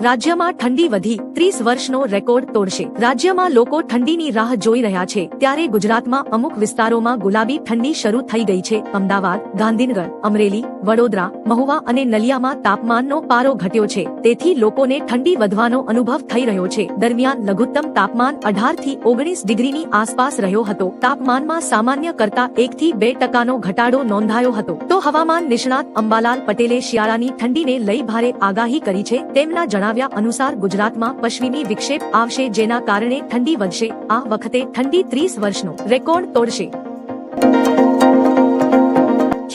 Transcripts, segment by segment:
રાજ્યમાં ઠંડી વધી ત્રીસ વર્ષનો રેકોર્ડ તોડશે. રાજ્યમાં લોકો ઠંડીની રાહ જોઈ રહ્યા છે. ત્યારે ગુજરાતમાં અમુક વિસ્તારોમાં ગુલાબી ઠંડી શરૂ થઈ ગઈ છે. અમદાવાદ, ગાંધીનગર, અમરેલી, વડોદરા, મહુવા અને નલિયામાં તાપમાનનો પારો ઘટ્યો છે. તેથી લોકોને ઠંડી વધવાનો અનુભવ થઈ રહ્યો છે. દરમિયાન લઘુત્તમ તાપમાન અઢારથી ઓગણીસ ડિગ્રીની આસપાસ રહ્યો હતો. તાપમાનમાં સામાન્ય કરતા એક થી બે ટકાનો ઘટાડો નોંધાયો હતો. તો હવામાન નિષ્ણાત અંબાલાલ પટેલે શિયાળાની ઠંડીને લઈ ભારે આગાહી કરી છે. તેમના જણાવ્યા અનુસાર ગુજરાતમાં પશ્ચિમી વિક્ષેપ આવશે જેના કારણે ઠંડી વધશે. આ વખતે ઠંડી ત્રીસ વર્ષનો રેકોર્ડ તોડશે.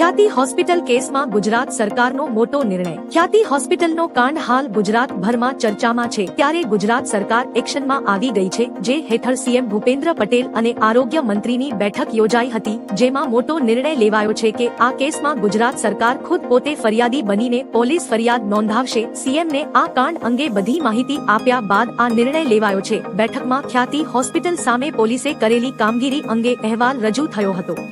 ખ્યાતિ હોસ્પિટલ કેસમાં ગુજરાત સરકારનો મોટો નિર્ણય. ખ્યાતિ હોસ્પિટલનો કાંડ હાલ ગુજરાત ભરમાં ચર્ચામાં છે. ત્યારે ગુજરાત સરકાર એક્શનમાં આવી ગઈ છે, જે હેઠળ સીએમ ભૂપેન્દ્ર પટેલ અને આરોગ્ય મંત્રીની બેઠક યોજાઈ હતી, જેમાં મોટો નિર્ણય લેવાયો છે કે આ કેસમાં ગુજરાત સરકાર ખુદ પોતે ફરિયાદી બનીને પોલીસ ફરિયાદ નોંધાવશે. સીએમને આ કાંડ અંગે બધી માહિતી આપ્યા બાદ આ નિર્ણય લેવાયો છે. બેઠકમાં ખ્યાતિ હોસ્પિટલ સામે પોલીસે કરેલી કામગીરી અંગે અહેવાલ રજૂ થયો હતો.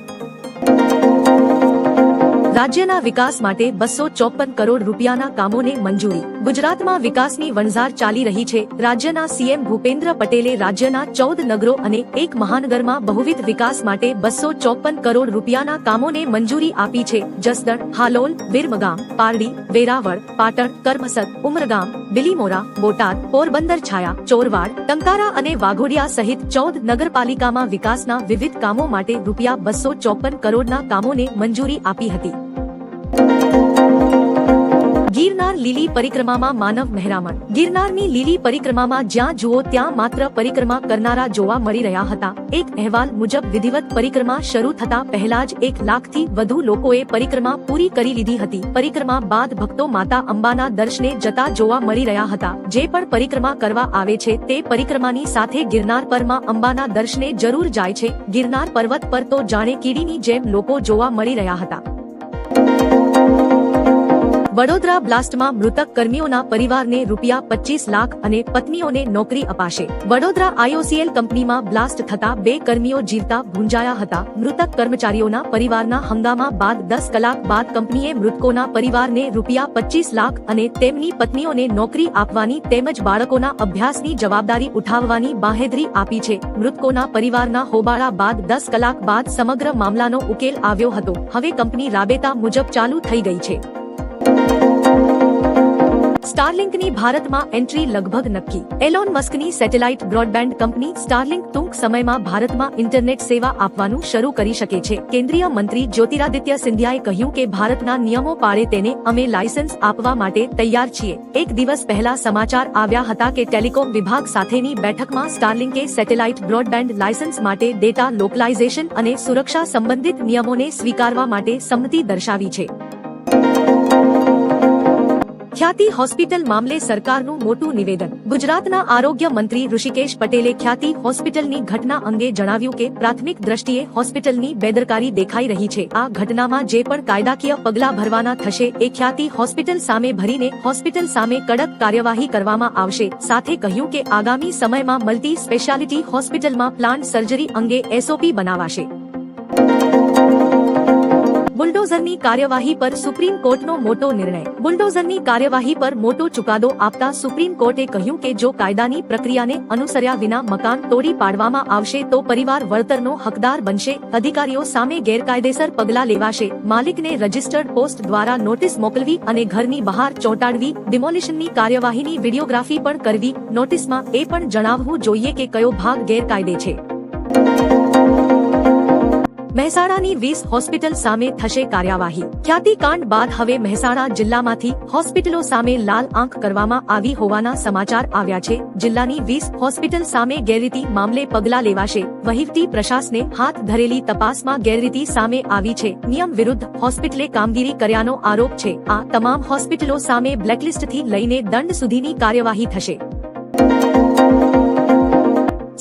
રાજ્યના વિકાસ માટે બસો ચોપન કરોડ રૂપિયાના કામોને મંજૂરી. ગુજરાતમાં વિકાસની વણઝાર ચાલી રહી છે. રાજ્યના સીએમ ભૂપેન્દ્ર પટેલે રાજ્યના ચૌદ નગરો અને એક મહાનગરમાં બહુવિધ વિકાસ માટે બસો ચોપન કરોડ રૂપિયાના કામોને મંજૂરી આપી છે. જસદણ, હાલોલ વિરમગામ પારડી, વેરાવળ, પાટણ, કરમસદ, ઉમરગામ બિલીમોરા બોટાદ, પોરબંદર છાયા, ચોરવાડ, ટંકારા અને વાઘોડિયા સહિત ચૌદ નગરપાલિકામાં વિકાસના વિવિધ કામો માટે રૂપિયા બસો ચોપન કરોડના કામોને મંજૂરી આપી હતી. ગિરનાર લીલી પરિક્રમામાં માનવ મહેરામણ. ગિરનારની લીલી પરિક્રમામાં જ્યાં જુઓ ત્યાં માત્ર પરિક્રમા કરનારા જોવા મળી રહ્યા હતા. એક અહેવાલ મુજબ વિધિવત પરિક્રમા શરૂ થતા પહેલા જ એક લાખથી વધુ લોકોએ પરિક્રમા પૂરી કરી લીધી હતી. પરિક્રમા બાદ ભક્તો માતા અંબાના દર્શને જતા જોવા મળી રહ્યા હતા. જે પણ પરિક્રમા કરવા આવે છે તે પરિક્રમાની સાથે ગિરનાર પરમાં અંબાના દર્શને જરૂર જાય છે. ગિરનાર પર્વત પર તો જાણે કીડીની જેમ લોકો જોવા મળી રહ્યા હતા. વડોદરા બ્લાસ્ટમાં મૃતક કર્મીઓના પરિવારને રૂપિયા પચીસ લાખ અને પત્નીઓને નોકરી અપાશે. વડોદરા આઈઓસીએલ કંપનીમાં બ્લાસ્ટ થતા બે કર્મીઓ જીવતા ભૂંજાયા હતા. મૃતક કર્મચારીઓના પરિવારના હંગામા બાદ દસ કલાક બાદ કંપનીએ મૃતકોના પરિવારને રૂપિયા પચીસ લાખ અને તેમની પત્નીઓને નોકરી આપવાની તેમજ બાળકોના અભ્યાસની જવાબદારી ઉઠાવવાની બાહેધરી આપી છે. મૃતકોના પરિવારના હોબાળા બાદ દસ કલાક બાદ સમગ્ર મામલાનો ઉકેલ આવ્યો હતો. હવે કંપની રાબેતા મુજબ ચાલુ થઈ ગઈ છે. સ્ટારલિંકની ભારતમાં એન્ટ્રી લગભગ નક્કી. એલોન મસ્કની સેટેલાઇટ બ્રોડબેન્ડ કંપની સ્ટારલિંક ટૂંક સમયમાં ભારતમાં ઇન્ટરનેટ સેવા આપવાનું શરૂ કરી શકે છે. કેન્દ્રીય મંત્રી જ્યોતિરાદિત્ય સિંધિયાએ કહ્યું કે ભારતના નિયમો પાળે તેને અમે લાયસન્સ આપવા માટે તૈયાર છીએ. એક દિવસ પહેલા સમાચાર આવ્યા હતા કે ટેલિકોમ વિભાગ સાથેની બેઠકમાં સ્ટારલિંકે સેટેલાઇટ બ્રોડબેન્ડ લાયસન્સ માટે ડેટા લોકલાઇઝેશન અને સુરક્ષા સંબંધિત નિયમોને સ્વીકારવા માટે સંમતિ દર્શાવી છે. ખ્યાતિ હોસ્પિટલ મામલે સરકારનું મોટું નિવેદન. ગુજરાતના આરોગ્ય મંત્રી ઋષિકેશ પટેલે ખ્યાતિ હોસ્પિટલની ઘટના અંગે જણાવ્યું કે, પ્રાથમિક દ્રષ્ટિએ હોસ્પિટલની બેદરકારી દેખાઈ રહી છે. આ ઘટનામાં જે પણ કાયદાકીય પગલાં ભરવાના થશે, એ ખ્યાતિ હોસ્પિટલ સામે ભરીને હોસ્પિટલ સામે કડક કાર્યવાહી કરવામાં આવશે. સાથે કહ્યું કે, આગામી સમયમાં મલ્ટી સ્પેશિયાલિટી હોસ્પિટલમાં પ્લાન્ટ સર્જરી અંગે એસઓપી બનાવાશે. બુલડોઝરની કાર્યવાહી પર સુપ્રીમ કોર્ટનો મોટો નિર્ણય. બુલડોઝરની કાર્યવાહી પર મોટો ચુકાદો આપતા સુપ્રીમ કોર્ટે કહ્યું કે જો કાયદાની પ્રક્રિયાને અનુસર્યા વિના મકાન તોડી પાડવામાં આવશે તો પરિવાર વળતરનો હકદાર બનશે, અધિકારીઓ સામે ગેરકાયદેસર પગલાં લેવાશે, માલિકને રજિસ્ટર્ડ પોસ્ટ દ્વારા નોટિસ મોકલવી અને ઘરની બહાર ચોંટાડવી, ડિમોલિશનની કાર્યવાહીની વિડીયોગ્રાફી પણ કરવી, નોટિસમાં એ પણ જણાવવું જોઈએ કે કયો ભાગ ગેરકાયદે છે. મહેસાણાની વીસ હોસ્પિટલ સામે થશે કાર્યવાહી. ખ્યાતિ કાંડ બાદ હવે મહેસાણા જિલ્લામાંથી હોસ્પિટલો સામે લાલ આંખ કરવામાં આવી હોવાના સમાચાર આવ્યા છે. જિલ્લાની વીસ હોસ્પિટલ સામે ગેરરીતિ મામલે પગલાં લેવાશે. વહીવટી પ્રશાસને હાથ ધરેલી તપાસમાં ગેરરીતિ સામે આવી છે. નિયમ વિરુદ્ધ હોસ્પિટલે કામગીરી કર્યાનો આરોપ છે. આ તમામ હોસ્પિટલો સામે બ્લેકલિસ્ટથી લઈને દંડ સુધીની કાર્યવાહી થશે.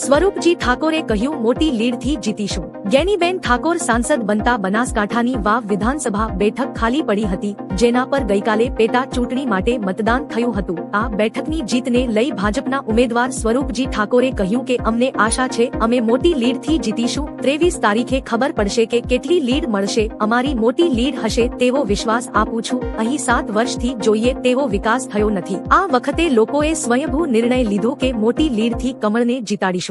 સ્વરૂપજી ઠાકોરે કહ્યું, મોટી લીડથી જીતીશું. ગેનીબેન ઠાકોર સાંસદ બનતા બનાસકાંઠાની વાવ વિધાનસભા બેઠક ખાલી પડી હતી, જેના પર ગઈકાલે પેટા ચૂંટણી માટે મતદાન થયું હતું. આ બેઠકની જીતને લઈ ભાજપના ઉમેદવાર સ્વરૂપજી ઠાકોરે કહ્યું કે, અમને આશા છે, અમે મોટી લીડથી જીતીશું. ત્રેવીસ તારીખે ખબર પડશે કે કેટલી લીડ મળશે. અમારી મોટી લીડ હશે તેવો વિશ્વાસ આપું છું. અહીં સાત વર્ષથી જોઈએ તેવો વિકાસ થયો નથી. આ વખતે લોકોએ સ્વયંભૂ નિર્ણય લીધો કે, મોટી લીડથી કમળને જીતાડીશું.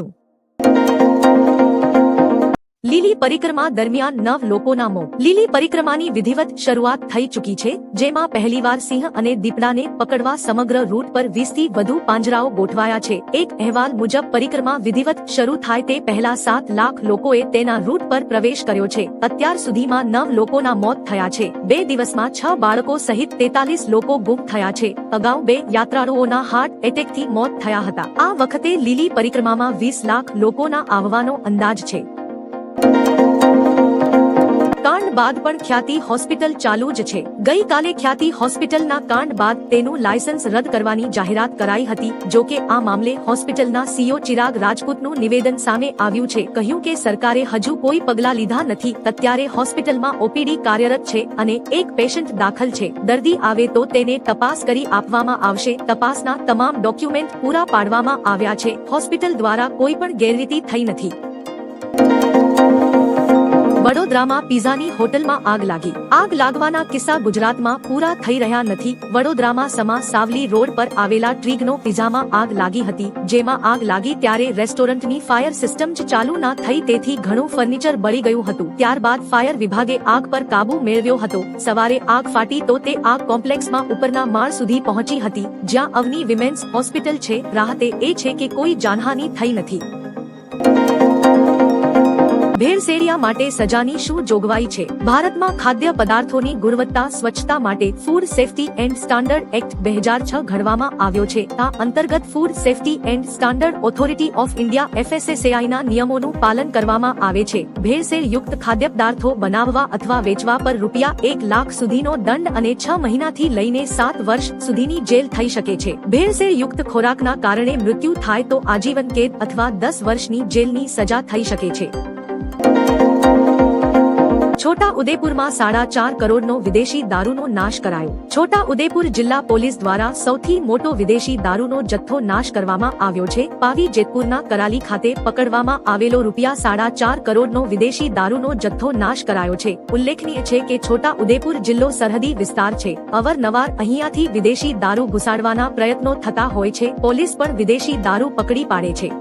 લીલી પરિક્રમા દરમિયાન નવ લોકોના મોત. લીલી પરિક્રમાની વિધિવત શરૂઆત થઈ ચૂકી છે, જેમાં પહેલીવાર સિંહ અને દીપડાને પકડવા સમગ્ર રૂટ પર વીસથી વધુ પાંજરાઓ ગોઠવાયા છે. એક અહેવાલ મુજબ, પરિક્રમા વિધિવત શરૂ થાય તે પહેલા સાત લાખ લોકોએ તેના રૂટ પર પ્રવેશ કર્યો છે. અત્યાર સુધીમાં નવ લોકોના મોત થયા છે. બે દિવસમાં છ બાળકો સહિત તેતાલીસ લોકો ગુમ થયા છે. અગાઉ બે યાત્રાળુઓના હાર્ટ એટેકથી મોત થયા હતા. આ વખતે લીલી પરિક્રમામાં વીસ લાખ લોકોના આવવાનો અંદાજ છે. કાંડ બાદ પણ ખ્યાતિ હોસ્પિટલ ચાલુ જ છે. ગઈકાલે ખ્યાતિ હોસ્પિટલના કાંડ બાદ તેનું લાયસન્સ રદ કરવાની જાહેરાત કરાઈ હતી. જો કે આ મામલે હોસ્પિટલના સીઓ ચિરાગ રાજપૂતનું નિવેદન સામે આવ્યું છે. કહ્યું કે સરકારે હજુ કોઈ પગલા લીધા નથી. અત્યારે હોસ્પિટલમાં ઓપીડી કાર્યરત છે અને એક પેશન્ટ દાખલ છે. દર્દી આવે તો તેને તપાસ કરી આપવામાં આવશે. તપાસના તમામ ડોક્યુમેન્ટ પૂરા પાડવામાં આવ્યા છે. હોસ્પિટલ દ્વારા કોઈ પણ ગેરરીતિ થઈ નથી. વડોદરામાં પીઝાની હોટલમાં આગ લાગી. આગ લાગવાના કિસ્સા ગુજરાતમાં પૂરા થઈ રહ્યા નથી. વડોદરામાં સમા સાવલી રોડ પર આવેલા ટ્રીગનો પીઝામાં આગ લાગી હતી. જેમાં આગ લાગી ત્યારે રેસ્ટોરન્ટની ફાયર સિસ્ટમ જ ચાલુ ના થઈ તેથી ઘણું ફર્નિચર બળી ગયું હતું. ત્યારબાદ ફાયર વિભાગે આગ પર કાબુ મેળવ્યો હતો. સવારે આગ ફાટી તો તે આગ કોમ્પ્લેક્સમાં ઉપરના માળ સુધી પહોંચી હતી. જ્યાં અવની વિમેન્સ હોસ્પિટલ છે. રાહતે એ છે કે કોઈ જાનહાની થઈ નથી. ભેળસેળિયા માટે સજાની શું જોગવાઈ છે? ભારતમાં ખાદ્ય પદાર્થોની ગુણવત્તા, સ્વચ્છતા માટે food safety and standard act બે હજાર છ ઘડવામાં આવ્યો છે. આ અંતર્ગત food safety and standard authority of India એફએસએસએઆઈના નિયમોનું પાલન કરવામાં આવે છે. ભેળસેળ યુક્ત ખાદ્ય પદાર્થો બનાવવા અથવા વેચવા પર રૂપિયા એક લાખ સુધીનો દંડ અને છ મહિનાથી લઈને સાત વર્ષ સુધીની જેલ થઈ શકે છે. ભેળસેળ યુક્ત ખોરાકના કારણે મૃત્યુ થાય તો આજીવન કેદ અથવા દસ વર્ષની જેલની સજા થઈ શકે છે. છોટા ઉદેપુરમાં સાડા ચાર કરોડનો વિદેશી દારૂનો નાશ કરાયો. છોટા ઉદેપુર જિલ્લા પોલીસ દ્વારા સૌથી મોટો વિદેશી દારૂનો જથ્થો નાશ કરવામાં આવ્યો છે. પાવી જેતપુરના કરાલી ખાતે પકડવામાં આવેલો રૂપિયા સાડા ચાર કરોડનો વિદેશી દારૂનો જથ્થો નાશ કરાયો છે. ઉલ્લેખનીય છે કે છોટા ઉદેપુર જિલ્લો સરહદી વિસ્તાર છે. અવારનવાર અહીંયાથી વિદેશી દારૂ ઘુસાડવાના પ્રયત્નો થતા હોય છે. પોલીસ પણ વિદેશી દારૂ પકડી પાડે છે.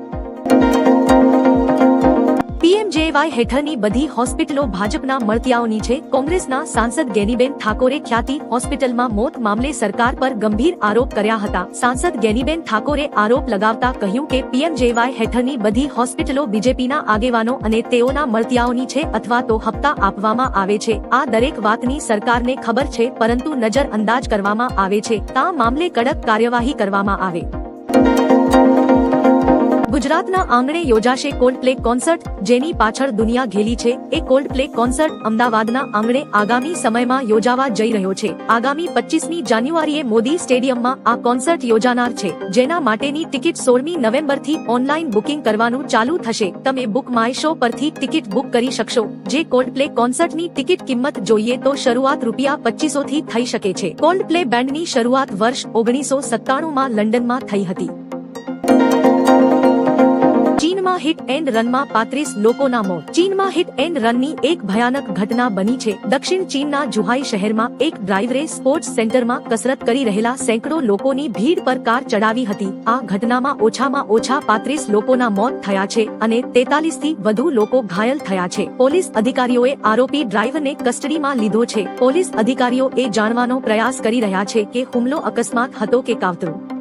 પીએમજેવાય હેઠળની બધી હોસ્પિટલો ભાજપના મળતિયાઓની છે. કોંગ્રેસના સાંસદ ગેનીબેન ઠાકોરે ખ્યાતિ હોસ્પિટલમાં મોત મામલે સરકાર પર ગંભીર આરોપ કર્યા હતા. સાંસદ ગેનીબેન ઠાકોરે આરોપ લગાવતા કહ્યું કે પીએમજેવાય હેઠળની બધી હોસ્પિટલો બીજેપીના આગેવાનો અને તેઓના મળતિયાઓની છે અથવા તો હપ્તા આપવામાં આવે છે. આ દરેક વાતની સરકારને ખબર છે, પરંતુ નજર અંદાજ કરવામાં આવે છે. તા મામલે કડક કાર્યવાહી કરવામાં આવે. ગુજરાતના આંગણે યોજાશે કોલ્ડ પ્લે કોન્સર્ટ જેની પાછળ દુનિયા ઘેલી છે. એ કોલ્ડ પ્લે કોન્સર્ટ અમદાવાદના આંગણે આગામી સમયમાં યોજાવા જઈ રહ્યો છે. આગામી પચીસમી જાન્યુઆરીએ મોદી સ્ટેડિયમમાં આ કોન્સર્ટ યોજાનાર છે, જેના માટેની ટિકિટ સોળમી નવેમ્બરથી ઓનલાઈન બુકિંગ કરવાનું ચાલુ થશે. તમે બુક માય શો પરથી ટિકિટ બુક કરી શકશો. જે કોલ્ડ પ્લે કોન્સર્ટની ટિકિટ કિંમત જોઈએ તો શરૂઆત રૂપિયા પચીસો થી થઈ શકે છે. કોલ્ડ પ્લે બેન્ડની શરૂઆત વર્ષ ઓગણીસો સત્તાણું માં લંડનમાં થઈ હતી. ચીનમાં હિટ એન્ડ રનમાં પાંત્રીસ લોકોના મોત. ચીનમાં હિટ એન્ડ રનની એક ભયાનક ઘટના બની છે. દક્ષિણ ચીનના જુહાઈ શહેરમાં એક ડ્રાઈવરે સ્પોર્ટ્સ સેન્ટરમાં કસરત કરી રહેલા સેંકડો લોકોની ભીડ પર કાર ચડાવી હતી. આ ઘટનામાં ઓછામાં ઓછા પાંત્રીસ લોકોના મોત થયા છે અને તેતાલીસથી વધુ લોકો ઘાયલ થયા છે. પોલીસ અધિકારીઓએ આરોપી ડ્રાઈવરને કસ્ટડીમાં લીધો છે. પોલીસ અધિકારીઓ એ જાણવાનો પ્રયાસ કરી રહ્યા છે કે હુમલો અકસ્માત હતો કે કાવતરું.